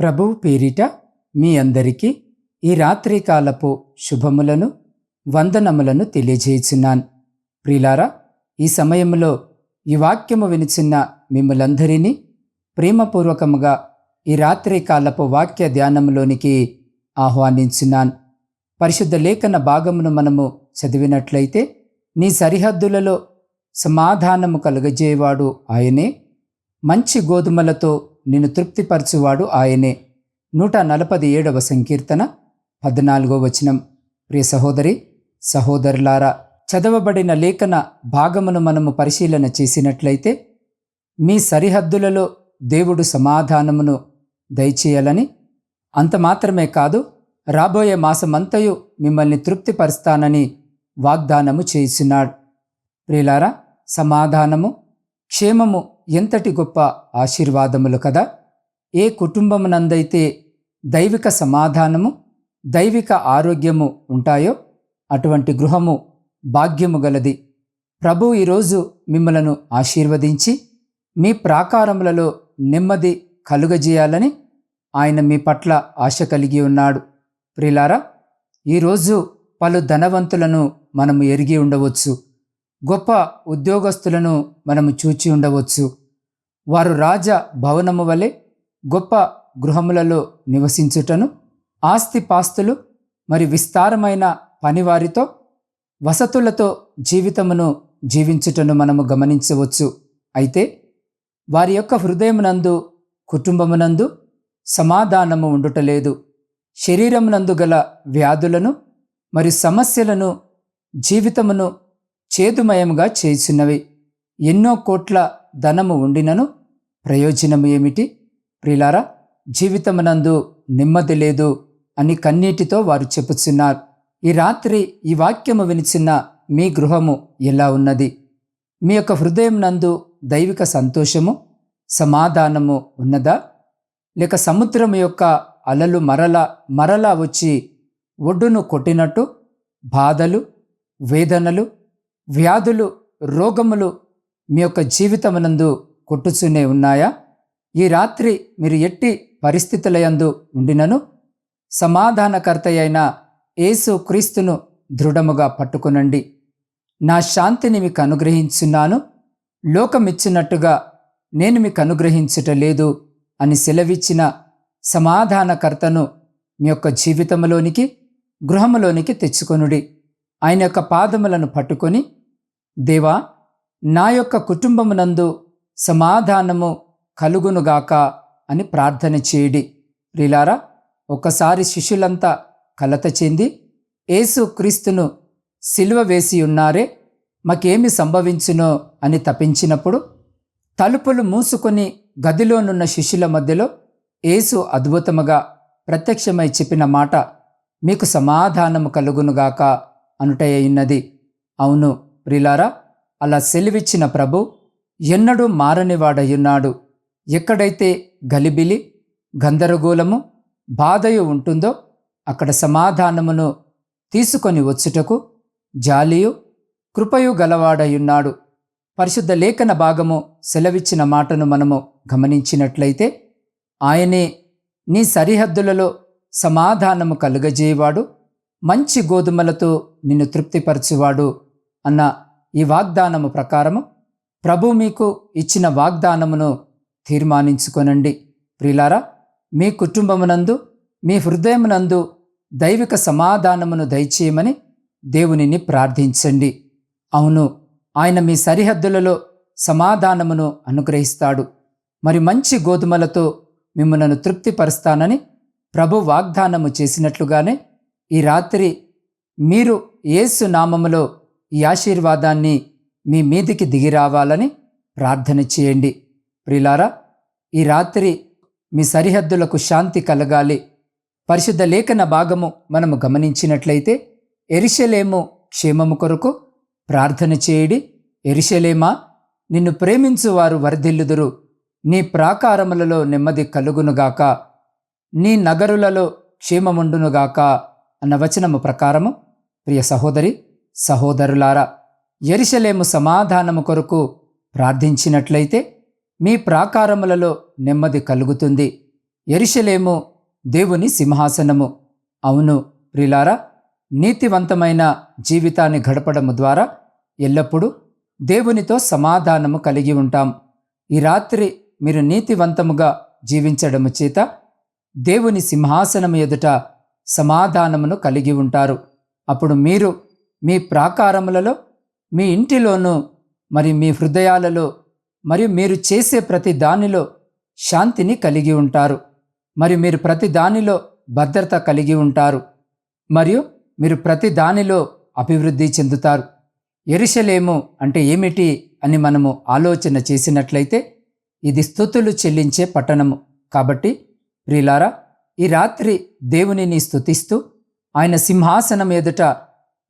ప్రభువు పేరిట మీ అందరికీ ఈ రాత్రికాలపు శుభములను వందనములను తెలియజేయుచున్నాను. ప్రిలారా ఈ సమయంలో ఈ వాక్యము వినిచిన్న మిమ్మలందరినీ ప్రేమపూర్వకముగా ఈ రాత్రికాలపు వాక్య ధ్యానంలోనికి ఆహ్వానించున్నాను. పరిశుద్ధ లేఖన భాగమును మనము చదివినట్లయితే నీ సరిహద్దులలో సమాధానము కలుగజేవాడు ఆయనే. మంచి గోధుమలతో నిన్ను తృప్తిపరచువాడు ఆయనే. నూట నలభై ఏడవ సంకీర్తన పద్నాలుగో వచనం. ప్రియ సహోదరి సహోదరులారా చదవబడిన లేఖన భాగమును మనము పరిశీలన చేసినట్లయితే మీ సరిహద్దులలో దేవుడు సమాధానమును దయచేయాలని అంత మాత్రమే కాదు రాబోయే మాసమంతయు మిమ్మల్ని తృప్తిపరుస్తానని వాగ్దానము చేస్తున్నాడు ప్రియులారా సమాధానము క్షేమము ఎంతటి గొప్ప ఆశీర్వాదములు కదా? ఏ కుటుంబమునందైతే దైవిక సమాధానము దైవిక ఆరోగ్యము ఉంటాయో అటువంటి గృహము భాగ్యము గలది. ప్రభు ఈరోజు మిమ్మలను ఆశీర్వదించి మీ ప్రాకారములలో నెమ్మది కలుగజేయాలని ఆయన మీ పట్ల ఆశ కలిగి ఉన్నాడు. ప్రిలారా ఈరోజు పలు ధనవంతులను మనము ఎరిగి ఉండవచ్చు. గొప్ప ఉద్యోగస్తులను మనము చూచి ఉండవచ్చు. వారు రాజ భవనము వలె గొప్ప గృహములలో నివసించుటను ఆస్తిపాస్తులు మరి విస్తారమైన పనివారితో వసతులతో జీవితమును జీవించుటను మనము గమనించవచ్చు. అయితే వారి యొక్క హృదయమునందు కుటుంబమునందు సమాధానము ఉండుటలేదు. శరీరమునందు గల వ్యాధులను మరి సమస్యలను జీవితమును చేదుమయముగా చేసినవి ఎన్నో కోట్ల ధనము ఉండినను. ప్రయోజనము ఏమిటి? ప్రిలారా జీవితమునందు నెమ్మది లేదు అని కన్నీటితో వారు చెప్పుచున్నారు. ఈ రాత్రి ఈ వాక్యము వినిచిన మీ గృహము ఎలా ఉన్నది? మీ యొక్క హృదయం నందు దైవిక సంతోషము సమాధానము ఉన్నదా? లేక సముద్రం యొక్క అలలు మరల మరలా వచ్చి ఒడ్డును కొట్టినట్టు? బాధలు వేదనలు వ్యాధులు రోగములు మీ యొక్క జీవితమునందు కొట్టుచునే ఉన్నాయా? ఈ రాత్రి మీరు ఎట్టి పరిస్థితులయందు ఉండినను? సమాధానకర్త అయిన యేసు క్రీస్తును దృఢముగా పట్టుకునండి. నా శాంతిని మీకు అనుగ్రహించున్నాను లోకమిచ్చినట్టుగా నేను మీకు అనుగ్రహించుట లేదు అని సెలవిచ్చిన సమాధానకర్తను మీ యొక్క జీవితంలోనికి గృహములోనికి తెచ్చుకొనుడి. ఆయన యొక్క పాదములను పట్టుకొని దేవా నా యొక్క కుటుంబమునందు సమాధానము కలుగునుగాక అని ప్రార్థన చేయడి. ప్రిలారా ఒకసారి శిష్యులంతా కలత చెంది యేసు క్రీస్తును సిలువ వేసి ఉన్నారే మాకేమి సంభవించునో అని తపించినప్పుడు తలుపులు మూసుకొని గదిలోనున్న శిష్యుల మధ్యలో యేసు అద్భుతముగా ప్రత్యక్షమై చెప్పిన మాట మీకు సమాధానము కలుగునుగాక అనుటయ్యున్నది అవును ప్రిలారా అలా సెలివిచ్చిన ప్రభు ఎన్నడూ మారనివాడయున్నాడు. ఎక్కడైతే గలిబిలి గందరగోళము బాధయు ఉంటుందో అక్కడ సమాధానమును తీసుకొని వచ్చుటకు జాలియు కృపయు గలవాడయున్నాడు. పరిశుద్ధ లేఖన భాగము సెలవిచ్చిన మాటను మనము గమనించినట్లయితే ఆయనే నీ సరిహద్దులలో సమాధానము కలుగజేయవాడు మంచి గోధుమలతో నిన్ను తృప్తిపరచువాడు అన్న ఈ వాగ్దానము ప్రకారము ప్రభు మీకు ఇచ్చిన వాగ్దానమును తీర్మానించుకొనండి. ప్రిలారా మీ కుటుంబమునందు మీ హృదయమునందు దైవిక సమాధానమును దయచేయమని దేవునిని ప్రార్థించండి. అవును ఆయన మీ సరిహద్దులలో సమాధానమును అనుగ్రహిస్తాడు. మరి మంచి గోధుమలతో మిమ్మలను తృప్తిపరుస్తానని ప్రభు వాగ్దానము చేసినట్లుగానే ఈ రాత్రి మీరు యేసు నామములో ఈ ఆశీర్వాదాన్ని మీ మీదికి దిగిరావాలని ప్రార్థన చేయండి. ప్రిలారా ఈ రాత్రి మీ సరిహద్దులకు శాంతి కలగాలి. పరిశుద్ధ లేఖన భాగము మనము గమనించినట్లయితే ఎరిశలేము క్షేమము కొరకు ప్రార్థన చేయడి. ఎరిశలేమా నిన్ను ప్రేమించువారు వరదిల్లుదురు. నీ ప్రాకారములలో నెమ్మది కలుగునుగాక నీ నగరులలో క్షేమముండునుగాక అన్న వచనము ప్రకారము. ప్రియ సహోదరి సహోదరులారా ఎరిశలేము సమాధానము కొరకు ప్రార్థించినట్లయితే మీ ప్రాకారములలో నెమ్మది కలుగుతుంది. ఎరిశలేము దేవుని సింహాసనము. అవును ప్రిలారా నీతివంతమైన జీవితాన్ని గడపడము ద్వారా ఎల్లప్పుడూ దేవునితో సమాధానము కలిగి ఉంటాం. ఈ రాత్రి మీరు నీతివంతముగా జీవించడము చేత దేవుని సింహాసనము ఎదుట సమాధానమును కలిగి ఉంటారు. అప్పుడు మీరు మీ ప్రాకారములలో మీ ఇంటిలోనూ మరి మీ హృదయాలలో మరియు మీరు చేసే ప్రతి దానిలో శాంతిని కలిగి ఉంటారు. మరి మీరు ప్రతి దానిలో భద్రత కలిగి ఉంటారు. మరియు మీరు ప్రతి దానిలో అభివృద్ధి చెందుతారు. ఎరుషలేము అంటే ఏమిటి అని మనము ఆలోచన చేసినట్లయితే ఇది స్థుతులు చెల్లించే పట్టణము. కాబట్టి ప్రిలారా ఈ రాత్రి దేవునిని స్థుతిస్తూ ఆయన సింహాసనం ఎదుట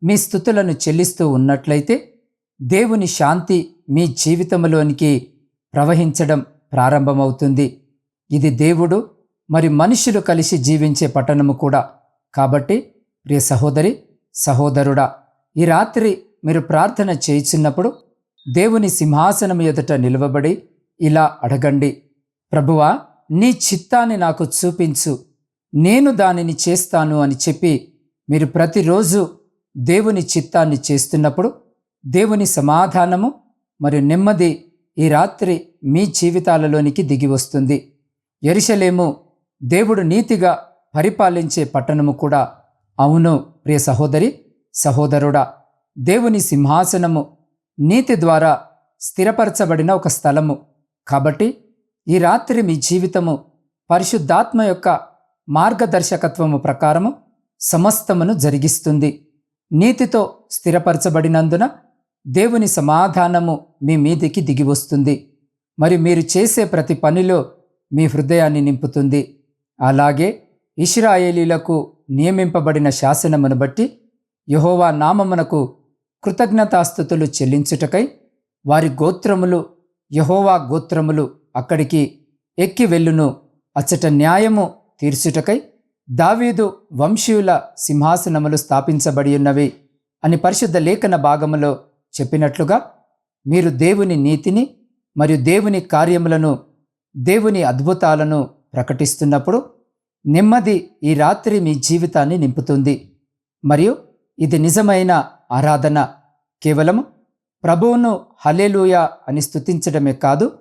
మీ స్థుతులను చెల్లిస్తూ ఉన్నట్లయితే దేవుని శాంతి మీ జీవితంలోనికి ప్రవహించడం ప్రారంభమవుతుంది. ఇది దేవుడు మరి మనుషులు కలిసి జీవించే పట్టణము కూడా. కాబట్టి ప్రియ సహోదరి సహోదరుడా ఈ రాత్రి మీరు ప్రార్థన చేయిచున్నప్పుడు దేవుని సింహాసనం ఎదుట నిలవబడి ఇలా అడగండి. ప్రభువా నీ చిత్తాన్ని నాకు చూపించు. నేను దానిని చేస్తాను అని చెప్పి మీరు ప్రతిరోజు దేవుని చిత్తాన్ని చేస్తున్నప్పుడు దేవుని సమాధానము మరియు నెమ్మది ఈ రాత్రి మీ జీవితాలలోనికి దిగి వస్తుంది. ఎరిశలేము దేవుడు నీతిగా పరిపాలించే పట్టణము కూడా అవును ప్రియ సహోదరి సహోదరుడా. దేవుని సింహాసనము నీతి ద్వారా స్థిరపరచబడిన ఒక స్థలము. కాబట్టి ఈ రాత్రి మీ జీవితము పరిశుద్ధాత్మ యొక్క మార్గదర్శకత్వము ప్రకారము సమస్తమును జరిగిస్తుంది. నీతితో స్థిరపరచబడినందున దేవుని సమాధానము మీ మీదికి దిగి వస్తుంది. మరి మీరు చేసే ప్రతి పనిలో మీ హృదయాన్ని నింపుతుంది. అలాగే ఇష్రాయేలీలకు నియమింపబడిన శాసనమును బట్టి యహోవా నామమునకు కృతజ్ఞతాస్థుతులు చెల్లించుటకై వారి గోత్రములు యహోవా గోత్రములు అక్కడికి ఎక్కి వెళ్ళును. అచ్చట న్యాయము తీర్చుటకై దావీదు వంశీయుల సింహాసనములు స్థాపించబడి ఉన్నవి అని పరిశుద్ధ లేఖన భాగములో చెప్పినట్లుగా మీరు దేవుని నీతిని మరియు దేవుని కార్యములను దేవుని అద్భుతాలను ప్రకటిస్తున్నప్పుడు నెమ్మది ఈ రాత్రి మీ జీవితాన్ని నింపుతుంది. మరియు ఇది నిజమైన ఆరాధన. కేవలం ప్రభువును హలేలుయ అని స్తుతించడమే కాదు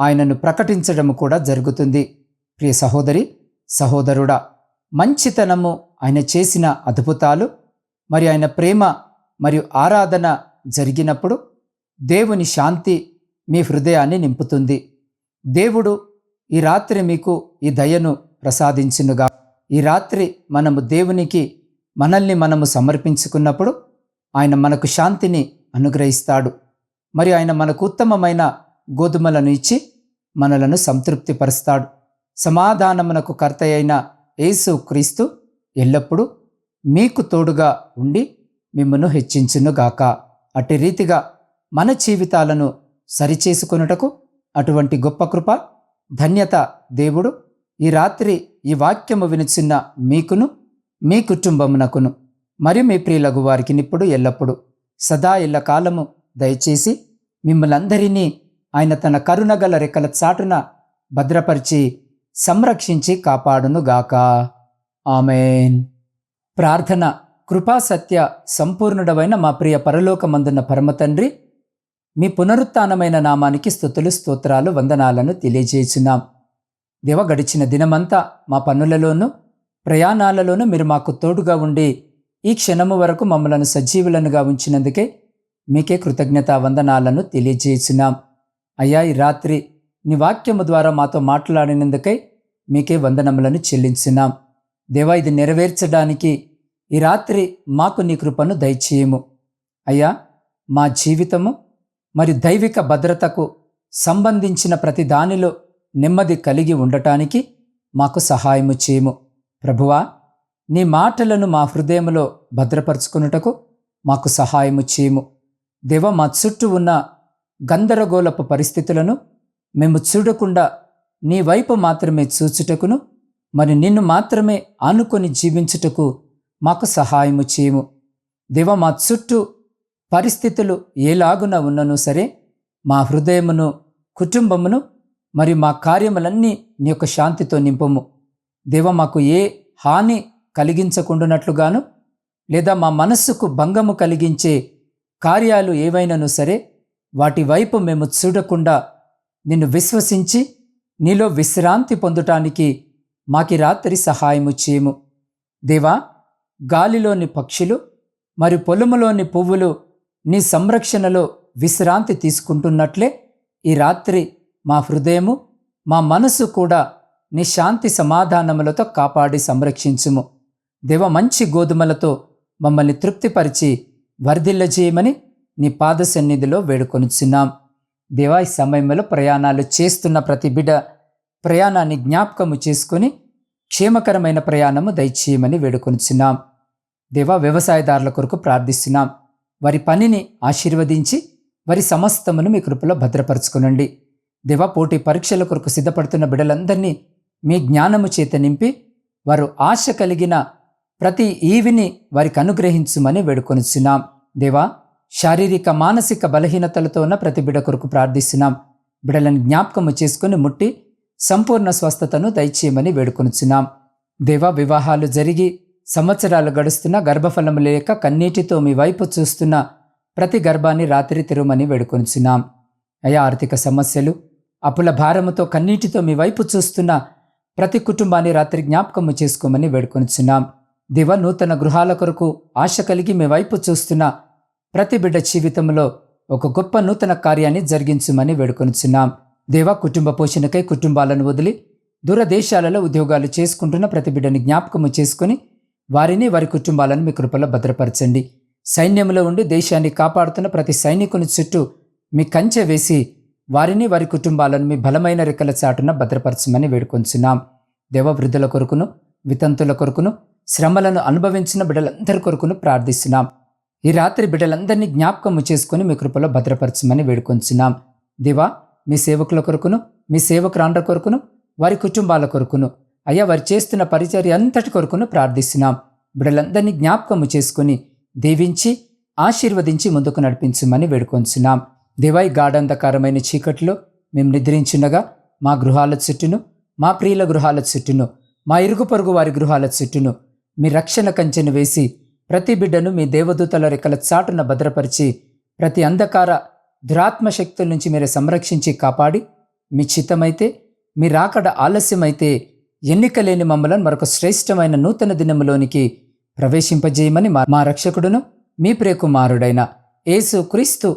ఆయనను ప్రకటించడం కూడా జరుగుతుంది. ప్రియ సహోదరి సహోదరుడా మంచితనము ఆయన చేసిన అద్భుతాలు మరి ఆయన ప్రేమ మరియు ఆరాధన జరిగినప్పుడు దేవుని శాంతి మీ హృదయాన్ని నింపుతుంది. దేవుడు ఈ రాత్రి మీకు ఈ దయను ప్రసాదించునుగా. ఈ రాత్రి మనము దేవునికి మనల్ని మనము సమర్పించుకున్నప్పుడు ఆయన మనకు శాంతిని అనుగ్రహిస్తాడు. మరియు ఆయన మనకు ఉత్తమమైన గోధుమలను ఇచ్చి మనలను సంతృప్తిపరుస్తాడు. సమాధానమునకు కర్త అయిన యేసు క్రీస్తు ఎల్లప్పుడూ మీకు తోడుగా ఉండి మిమ్మను హెచ్చించునుగాక అట్టి రీతిగా మన జీవితాలను సరిచేసుకొనుటకు అటువంటి గొప్ప కృప ధన్యత దేవుడు ఈ రాత్రి ఈ వాక్యము వినుచున్న మీకును మీ కుటుంబమునకును మరియు మీ ప్రియులగు వారికి నిప్పుడు ఎల్లప్పుడు సదా ఇళ్ళ కాలము దయచేసి మిమ్మల్ందరినీ ఆయన తన కరుణగల రెక్కల చాటున భద్రపరిచి సంరక్షించి కాపాడునుగాక. ఆమెన్. ప్రార్థన కృపాసత్య సంపూర్ణుడవైన సంపూర్ణుడమైన మా ప్రియ పరలోకమందున్న పరమతండ్రి మీ పునరుత్నమైన నామానికి స్థుతులు స్తోత్రాలు వందనాలను తెలియజేసినాం దేవ గడిచిన దినమంతా మా పనులలోనూ ప్రయాణాలలోనూ మీరు మాకు తోడుగా ఉండి ఈ క్షణము వరకు మమ్మలను సజీవులనుగా ఉంచినందుకే మీకే కృతజ్ఞత వందనాలను తెలియజేసినాం అయ్యా ఈ రాత్రి నీ వాక్యము ద్వారా మాతో మాట్లాడినందుకై మీకే వందనములను చెల్లించున్నాం. దేవా ఇది నెరవేర్చడానికి ఈ రాత్రి మాకు నీ కృపను దయచేయము. అయ్యా మా జీవితము మరి దైవిక భద్రతకు సంబంధించిన ప్రతి దానిలో నెమ్మది కలిగి ఉండటానికి మాకు సహాయము చేయము. ప్రభువా నీ మాటలను మా హృదయంలో భద్రపరుచుకున్నటకు మాకు సహాయము చేయము. దేవ మా చుట్టూ ఉన్న గందరగోళపు పరిస్థితులను మేము చూడకుండా నీ వైపు మాత్రమే చూచుటకును మరి నిన్ను మాత్రమే ఆనుకొని జీవించుటకు మాకు సహాయము చేయము. దేవ మా చుట్టూ పరిస్థితులు ఏలాగున ఉన్నను సరే మా హృదయమును కుటుంబమును మరి మా కార్యములన్నీ నీ యొక్క శాంతితో నింపము. దేవ మాకు ఏ హాని కలిగించకుండానట్లుగాను లేదా మా మనస్సుకు భంగము కలిగించే కార్యాలు ఏవైనాను సరే వాటి వైపు మేము చూడకుండా నిన్ను విశ్వసించి నీలో విశ్రాంతి పొందటానికి మాకి రాత్రి సహాయము చేయము. దేవా గాలిలోని పక్షులు మరి పొలములోని పువ్వులు నీ సంరక్షణలో విశ్రాంతి తీసుకుంటున్నట్లే ఈ రాత్రి మా హృదయము మా మనసు కూడా నీ శాంతి సమాధానములతో కాపాడి సంరక్షించుము. దేవ మంచి గోధుమలతో మమ్మల్ని తృప్తిపరిచి వర్ధిల్లజేయమని నీ పాద సన్నిధిలో వేడుకొనుచున్నాం. దేవా ఈ సమయంలో ప్రయాణాలు చేస్తున్న ప్రతి బిడ్డ ప్రయాణాన్ని జ్ఞాపకము చేసుకొని క్షేమకరమైన ప్రయాణము దయచేయమని వేడుకొనిచున్నాం. దేవా వ్యవసాయదారుల కొరకు ప్రార్థిస్తున్నాం. వారి పనిని ఆశీర్వదించి వారి సమస్తమును మీ కృపలో భద్రపరచుకునండి. దేవా పోటీ పరీక్షల కొరకు సిద్ధపడుతున్న బిడ్డలందరినీ మీ జ్ఞానము చేత నింపి వారు ఆశ కలిగిన ప్రతి ఈవిని వారికి అనుగ్రహించుమని వేడుకొనిచున్నాం. దేవా శారీరక మానసిక బలహీనతలతో ఉన్న ప్రతి బిడ కొరకు ప్రార్థిస్తున్నాం. బిడలను జ్ఞాపకము చేసుకుని ముట్టి సంపూర్ణ స్వస్థతను దయచేయమని వేడుకొనుచున్నాం. దేవ వివాహాలు జరిగి సంవత్సరాలు గడుస్తున్న గర్భఫలం లేక కన్నీటితో మీ వైపు చూస్తున్న ప్రతి గర్భాన్ని రాత్రి తెరుమని వేడుకొనుచున్నాం. అయా ఆర్థిక సమస్యలు అప్పుల భారముతో కన్నీటితో మీ వైపు చూస్తున్న ప్రతి కుటుంబాన్ని రాత్రి జ్ఞాపకము చేసుకోమని వేడుకొనుచున్నాం. దివ నూతన గృహాల కొరకు ఆశ కలిగి మీ వైపు చూస్తున్న ప్రతి బిడ్డ జీవితంలో ఒక గొప్ప నూతన కార్యాన్ని జరిగించుమని వేడుకొనిచున్నాం. దేవ కుటుంబ పోషణకై కుటుంబాలను వదిలి దూరదేశాలలో ఉద్యోగాలు చేసుకుంటున్న ప్రతి బిడ్డని జ్ఞాపకము చేసుకుని వారిని వారి కుటుంబాలను మీ కృపలో భద్రపరచండి. సైన్యంలో ఉండి దేశాన్ని కాపాడుతున్న ప్రతి సైనికుని చుట్టూ మీ కంచె వేసి వారిని వారి కుటుంబాలను మీ బలమైన రెక్కల చాటున భద్రపరచమని వేడుకొంచున్నాం దేవవృద్ధుల కొరకును వితంతుల కొరకును శ్రమలను అనుభవించిన బిడ్డలందరి కొరకును ప్రార్థిస్తున్నాం. ఈ రాత్రి బిడ్డలందరినీ జ్ఞాపకము చేసుకుని మీ కృపలో భద్రపరచమని వేడుకొంచున్నాం దివా మీ సేవకుల కొరకును మీ సేవకురాండ్ర కొరకును వారి కుటుంబాల కొరకును అయ్యా వారు చేస్తున్న పరిచర్య అంతటి కొరకును ప్రార్థిస్తున్నాం. బిడ్డలందరినీ జ్ఞాపకము చేసుకుని దీవించి ఆశీర్వదించి ముందుకు నడిపించమని వేడుకొంచున్నాం. దివాయి గాఢంధకారమైన చీకట్లో మేము నిద్రించుండగా మా గృహాల చుట్టూను మా ప్రియుల గృహాల చుట్టూను మా ఇరుగు పొరుగు వారి గృహాల చుట్టూను మీ రక్షణ కంచెను వేసి ప్రతి బిడ్డను మీ దేవదూతల రెక్కల చాటున భద్రపరిచి ప్రతి అంధకార దురాత్మ శక్తుల నుంచి మీరు సంరక్షించి కాపాడి మీ చిత్తమైతే మీ రాకడ ఆలస్యమైతే ఎన్నిక లేని మమ్మలను మరొక శ్రేష్టమైన నూతన దినములోనికి ప్రవేశింపజేయమని మా రక్షకుడును మీ ప్రియకుమారుడైన యేసు క్రీస్తు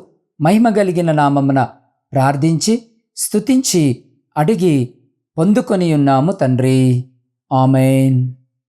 మహిమ కలిగిన నామమున ప్రార్థించి స్తుతించి అడిగి పొందుకొని ఉన్నాము తండ్రి. ఆమెన్.